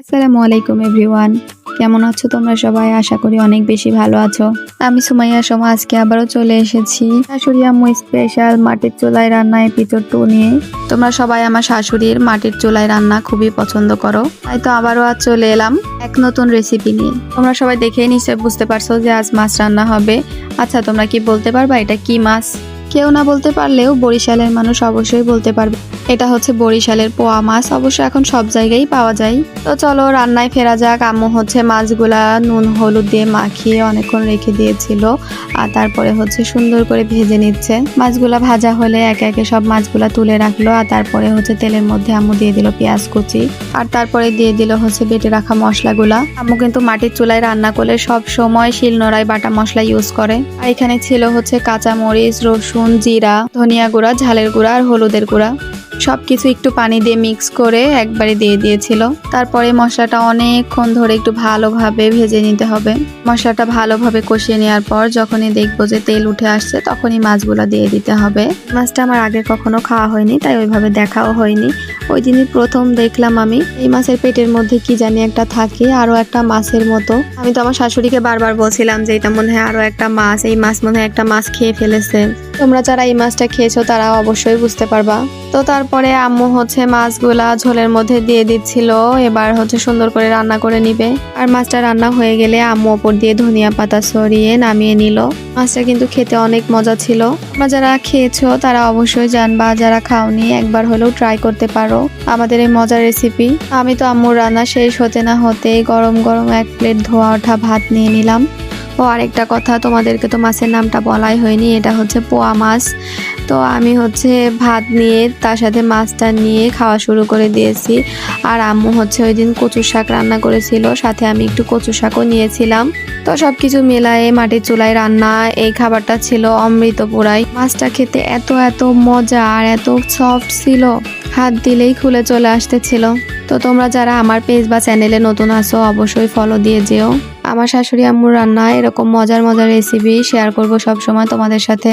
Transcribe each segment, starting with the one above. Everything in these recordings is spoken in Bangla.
আসসালামু আলাইকুম, এভরিওয়ান। কেমন আছো তোমরা সবাই? আশা করি অনেক বেশি ভালো আছো। আমি সুমাইয়া সোমা, আজকে আবারও চলে এসেছি শাশুড়ি আম্মু স্পেশাল মাটির চুলায় রান্না এপিসোড টু নিয়ে। তোমরা সবাই আমার শাশুড়ির মাটির চুলায় রান্না খুবই পছন্দ করো। তাই তো আবারও আজ চলে এলাম এক নতুন রেসিপি নিয়ে। তোমরা সবাই দেখেই নিশ্চয় বুঝতে পারছ যে আজ মাছ রান্না হবে। আচ্ছা তোমরা কি বলতে পারবা এটা কি মাছ? কেউ না বলতে পারলেও বরিশালের মানুষ অবশ্যই বলতে পারবে। এটা হচ্ছে বরিশালের পোয়া মাছ, অবশ্য এখন সব জায়গায় পাওয়া যায়। তো চলো, রান্নায় ফেরা যাক। আম্মু হচ্ছে মাছগুলা নুন, হলুদ দিয়ে মাখিয়ে অনেকক্ষণ রেখে দিয়েছিল। আর তারপরে হচ্ছে সুন্দর করে ভেজে নিচ্ছে। মাছগুলা ভাজা হলে একে একে সব মাছগুলা তুলে রাখল। আর তারপরে হচ্ছে তেলের মধ্যে আম্মু দিয়ে দিল পেঁয়াজ কুচি। আর তারপরে দিয়ে দিল হচ্ছে বেটে রাখা মশলাগুলা। আম্মু কিন্তু মাটির চুলায় রান্না করলে সব সময় শিলনোড়ায় বাটা মশলা ইউজ করে। আর এখানে ছিল হচ্ছে কাঁচা মরিচ রসুন, জিরা, ধনিয়া গুঁড়া, ঝালের গুঁড়া আর হলুদের গুঁড়া। সবকিছু একটু পানি দিয়ে মিক্স করে একবারে দিয়ে দিয়েছিল। তারপরে মশলাটা অনেকক্ষণ ধরে একটু ভালোভাবে ভেজে নিতে হবে। মশলাটা ভালোভাবে কষিয়ে নেওয়ার পর যখনই দেখব যে তেল উঠে আসছে, তখনই মাছগুলো দিয়ে দিতে হবে। মাছটা আমার আগে কখনো খাওয়া হয়নি, তাই ওইভাবে দেখাও হয়নি। ওই দিনই প্রথম দেখলাম আমি, এই মাছের পেটের মধ্যে কি জানি একটা থাকে, আরও একটা মাছের মতো। আমি তো আমার শাশুড়িকে বারবার বলছিলাম যে এটা মনে হয় আরও একটা মাছ, এই মাছ মনে হয় একটা মাছ খেয়ে ফেলেছে। তোমরা যারা এই মাছটা খেয়েছো, তারা অবশ্যই বুঝতে পারবা। তো তারপরে আম্মু হচ্ছে মাছগুলা ঝোলের মধ্যে দিয়ে দিচ্ছিল, এবার হচ্ছে সুন্দর করে রান্না করে নিবে। আর মাছটা রান্না হয়ে গেলে আম্মু ওপর দিয়ে ধনিয়া পাতা সরিয়ে নামিয়ে নিল। মাছটা কিন্তু খেতে অনেক মজা ছিল। তোমরা যারা খেয়েছো, তারা অবশ্যই জানবা, যারা খাওনি, একবার হলেও ট্রাই করতে পারো। আমাদের এই মজার রেসিপি আমি তো আম্মুর রান্না শেষ হতে না হতেই গরম গরম এক প্লেট ধোয়া ওঠা ভাত নিয়ে নিলাম। ও আরেকটা কথা, তোমাদেরকে তো মাছের নামটা বলাই হয়নি, এটা হচ্ছে পোয়া মাছ। তো আমি হচ্ছে ভাত নিয়ে, তার সাথে মাছটা নিয়ে খাওয়া শুরু করে দিয়েছি। আর আম্মু হচ্ছে ওই দিন কচু শাক রান্না করেছিল, সাথে আমি একটু কচু শাকও নিয়েছিলাম। তো সব কিছু মেলায়ে মাটির চুলায় রান্না, এই খাবারটা ছিল অমৃত পুরাই মাছটা খেতে এত এত মজা আর এত সফট ছিল, হাত দিলেই খুলে চলে আসতেছিল। তো তোমরা যারা আমার পেজ বা চ্যানেলে নতুন আসো অবশ্যই ফলো দিয়ে যেও। আমার শাশুড়ি আম্মুর রান্না, এরকম মজার মজার রেসিপি শেয়ার করব সব সময় তোমাদের সাথে।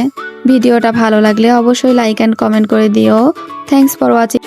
ভিডিওটা ভালো লাগলে অবশ্যই লাইক অ্যান্ড কমেন্ট করে দিও। Thanks for watching